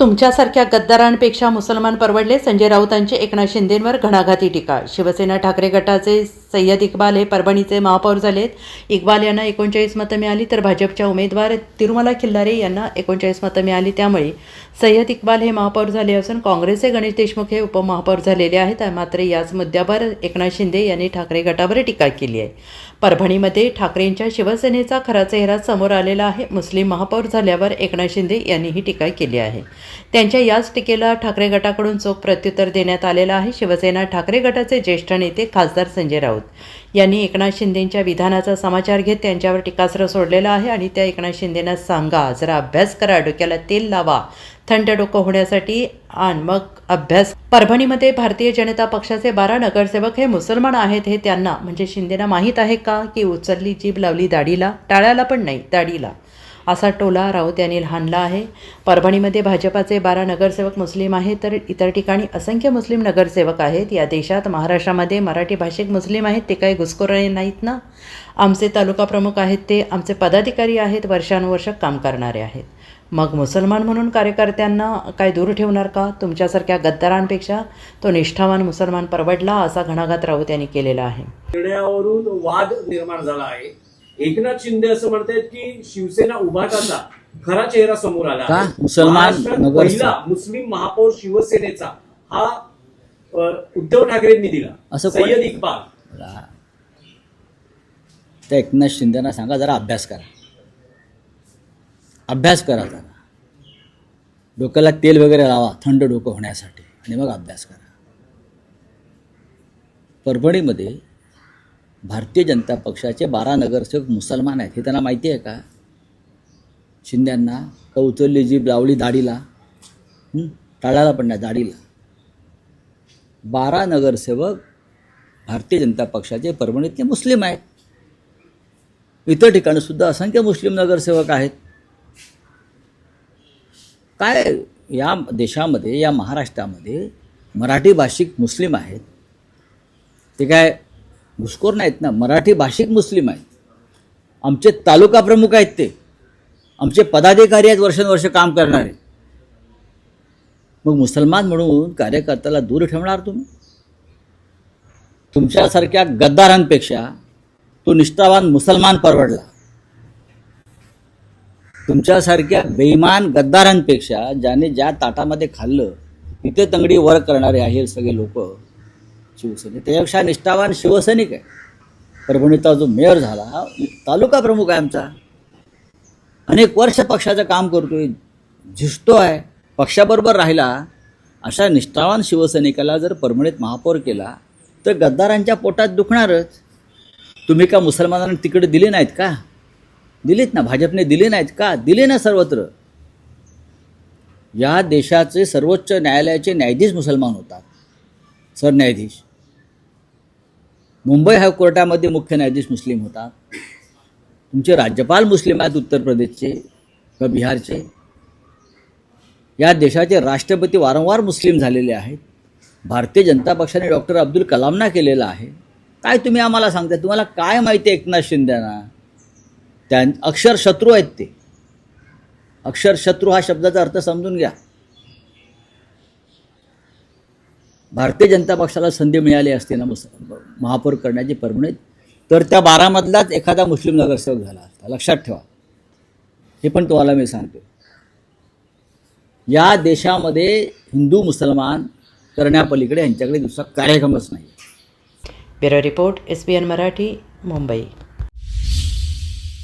तुमच्यासारख्या गद्दारांपेक्षा मुसलमान परवडले? संजय राऊतांची एकनाथ शिंदेंवर घणाघाती टीका शिवसेना ठाकरे गटाचे सय्यद इक्बाल हे परभणीचे महापौर झालेत. इक्बाल यांना एकोणचाळीस मतं मिळाली तर भाजपच्या उमेदवार तिरुमला खिल्लारे यांना एकोणचाळीस मतं मिळाली. त्यामुळे सय्यद इक्बाल हे महापौर झाले असून काँग्रेसचे गणेश देशमुख हे उपमहापौर झालेले आहेत. मात्र याच मुद्द्यावर एकनाथ शिंदे यांनी ठाकरे गटावर टीका केली आहे. परभणीमध्ये ठाकरेंच्या शिवसेनेचा खरा चेहरा समोर आलेला आहे. मुस्लिम महापौर झाल्यावर एकनाथ शिंदे यांनी ही टीका केली आहे. त्यांच्या याच टीकेला ठाकरे गटाकडून चोख प्रत्युत्तर देण्यात आलेलं आहे. शिवसेना ठाकरे गटाचे ज्येष्ठ नेते खासदार संजय राऊत. यांनी एकनाथ शिंदेंच्या विधानाचा समाचार घेत त्यांच्यावर टीकास्त्र सोडलेला आहे आणि त्या एकनाथ शिंदेना सांगा जरा अभ्यास करा डोक्याला तेल लावा. थंड डोकं होण्यासाठी आण मग अभ्यास. परभणीमध्ये भारतीय जनता पक्षाचे बारा नगरसेवक हे मुसलमान आहेत हे त्यांना म्हणजे शिंदेना माहीत आहे का की उचलली जीभ लावली दाढीला? टाळ्याला पण नाही दाढीला. असा टोला राऊत यांनी लहानला आहे. परभणीमध्ये भाजपाचे बारा नगरसेवक मुस्लिम आहेत तर इतर ठिकाणी असंख्य मुस्लिम नगरसेवक आहेत. या देशात महाराष्ट्रामध्ये मराठी भाषिक मुस्लिम आहेत ते काही घुसखोरे नाहीत ना? आमचे तालुका प्रमुख आहेत ते आमचे पदाधिकारी आहेत वर्षानुवर्ष काम करणारे आहेत. मग मुसलमान म्हणून कार्यकर्त्यांना काय दूर ठेवणार का? तुमच्यासारख्या गद्दारांपेक्षा तो निष्ठावान मुसलमान परवडला असा घणाघात राऊत यांनी केलेला आहे. निर्णयावरून वाद निर्माण झाला आहे. एकनाथ शिंदे असं म्हणतात की शिवसेना उभाटाचा खरा चेहरा समोर आला. मुसलमान. पहिला मुस्लिम महापौर शिवसेनेचा हा उद्धव ठाकरेंनी दिला. असं सय्यद इक्बाल. त्या एकनाथ शिंदेना सांगा जरा अभ्यास करा. अभ्यास करा जरा. डोक्याला तेल वगैरे लावा थंड डोकं होण्यासाठी. आणि मग अभ्यास करा. परभणीमध्ये भारतीय जनता पक्षाचे बारा नगरसेवक मुसलमान आहेत हे त्यांना माहिती आहे का? शिंद्यांना का उचलली जीभ लावली दाढीला टाळाला पण दाढीला. बारा नगरसेवक भारतीय जनता पक्षाचे परभणीतले मुस्लिम आहेत. इतर ठिकाणीसुद्धा असंख्य मुस्लिम नगरसेवक आहेत. काय या देशामध्ये या महाराष्ट्रामध्ये मराठी भाषिक मुस्लिम आहेत? ते काय घुसखोर नाहीत ना. मराठी भाषिक मुस्लिम आहेत. आमचे तालुका प्रमुख आहेत ते. आमचे पदाधिकारी आहेत वर्षानुवर्ष काम करणारे. मग मुसलमान म्हणून कार्यकर्त्याला दूर ठेवणार तुम्ही? तुमच्यासारख्या गद्दारांपेक्षा तो निष्ठावान मुसलमान परवडला. तुमच्यासारख्या बेईमान गद्दारांपेक्षा ज्याने ज्या ताटामध्ये खाल्लं तिथे तंगडी वर करणारे आहे सगळे लोक. शिवसेने त्याच्यापेक्षा निष्ठावान शिवसैनिक आहे. परभणीचा जो मेयर झाला तालुका प्रमुख आहे आमचा. अनेक वर्ष पक्षाचं काम करतोय झिजतो आहे. पक्षाबरोबर राहिला अशा निष्ठावान शिवसैनिकाला जर परभणीत महापौर केला तर गद्दारांच्या पोटात दुखणारच. तुम्ही का मुसलमानांना तिकडे दिले नाहीत का? दिलीत ना भाजपने दिले नाहीत का? दिले ना सर्वत्र. या देशाचे सर्वोच्च न्यायालयाचे न्यायाधीश मुसलमान होतात. सरन्यायाधीश. मुंबई हायकोर्टामध्ये मुख्य न्यायाधीश मुस्लिम होता. तुमचे राज्यपाल मुस्लिम आहेत उत्तर प्रदेशचे किंवा बिहारचे. या देशाचे राष्ट्रपती वारंवार मुस्लिम झालेले आहेत. भारतीय जनता पक्षाने डॉक्टर अब्दुल कलामना केलेलं आहे. काय तुम्ही आम्हाला सांगता तुम्हाला काय माहिती आहे एकनाथ शिंदेना? त्या अक्षर शत्रू आहेत ते. अक्षर शत्रू हा शब्दाचा अर्थ समजून घ्या. भारतीय जनता पक्षाला संधी मिळाली असते ना मुस महापौर करण्याची परभणीत तर त्या बारामधलाच एखादा मुस्लिम नगरसेवक झाला असता. लक्षात ठेवा. हे पण तुम्हाला मी सांगतो. या देशामध्ये हिंदू मुसलमान करण्यापलीकडे यांच्याकडे दुसरा कार्यक्रमच नाही bureau report S B N Marathi Mumbai.